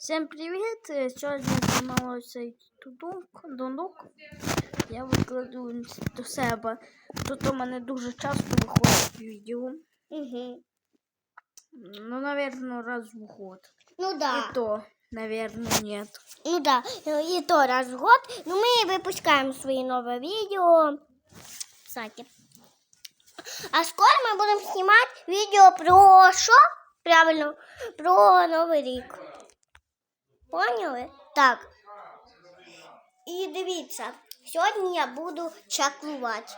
Всім привіт! Е, Сьогодні знімалося тудук, дундук. Я викладу до себе. Тут у мене дуже часто виходить відео. Угу. Ну, наверное, раз в год. Ну да. И то, наверное, нет. Ну да. И то раз в год. Но мы выпускаем свои новые видео. Кстати. А скоро мы будем снимать видео про що? Правильно, про Новий рік. Поняли? Так. І дивіться, сьогодні я буду чаклувати.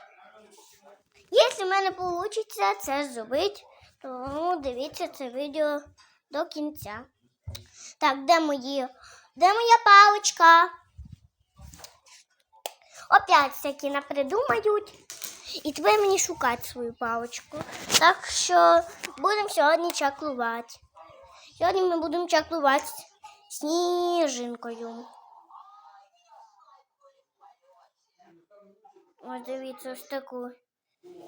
Якщо в мене вийде це зробити, то ну, дивіться це відео до кінця. Так, де мої? Де моя паличка? Опять всякі напридумають. І тепер мені шукати свою паличку. Так що будемо сьогодні чаклувати. Сьогодні ми будемо чаклувати сніжинкою. Ось дивіться, ось таку.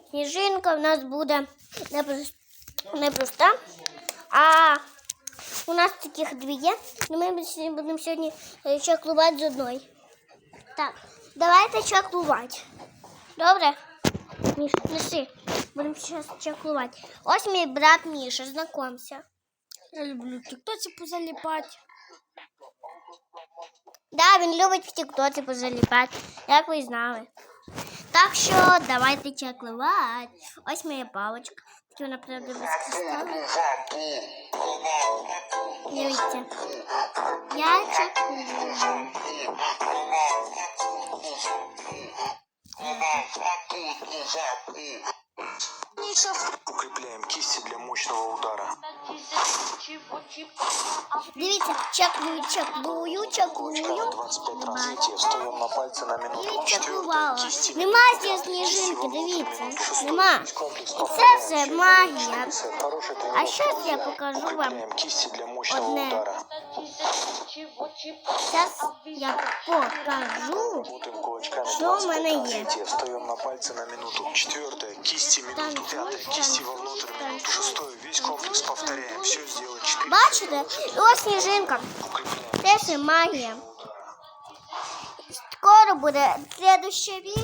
Сніжинка в нас буде не прос- не проста, а у нас таких дві є. і Ми бу- будемо сьогодні е, чаклувати з одної. Так, давайте чаклувати. Добре? Міш, неси. Будемо зараз чаклувати. Ось мій брат Міша, знакомся. Я люблю тіктоці позаліпати. Да, він любить в тіктоці позаліпати, як ви знали. Так що давайте чаклувати. Ось моя паличка. Такі вона правда без кристалу. Дивіться. Я чаклую. Укрепляем кисти для мощного удара. Дивіться, чаклую, чаклую, чаклую. Кулачка на 25 развития. Встаем на пальцы на минуту. Я Четвертое. чаклувала. Кисти Нема минуты. здесь сніжинки, Кисти дивіться. вовнутрь. Шестой. Нема. Весь комплекс І це повторяем. все Счет. магія. Счет. Хорошая А тренировка. зараз я покажу вам Укрепляем кисти для мощного одне. удара. Зараз я покажу. Работаем кулачками. Що в мене 25 є? развития. Встаем на пальцы на минуту. Четвертое. Кисти минуту. Танцуй, Пятое. Кисти танцуй, вовнутрь минуту. танцуй. Шестое. Весь комплекс повторяем. Все сделать. Бачите? Ось сніжинка. Це магія. Скоро буде следующий відео.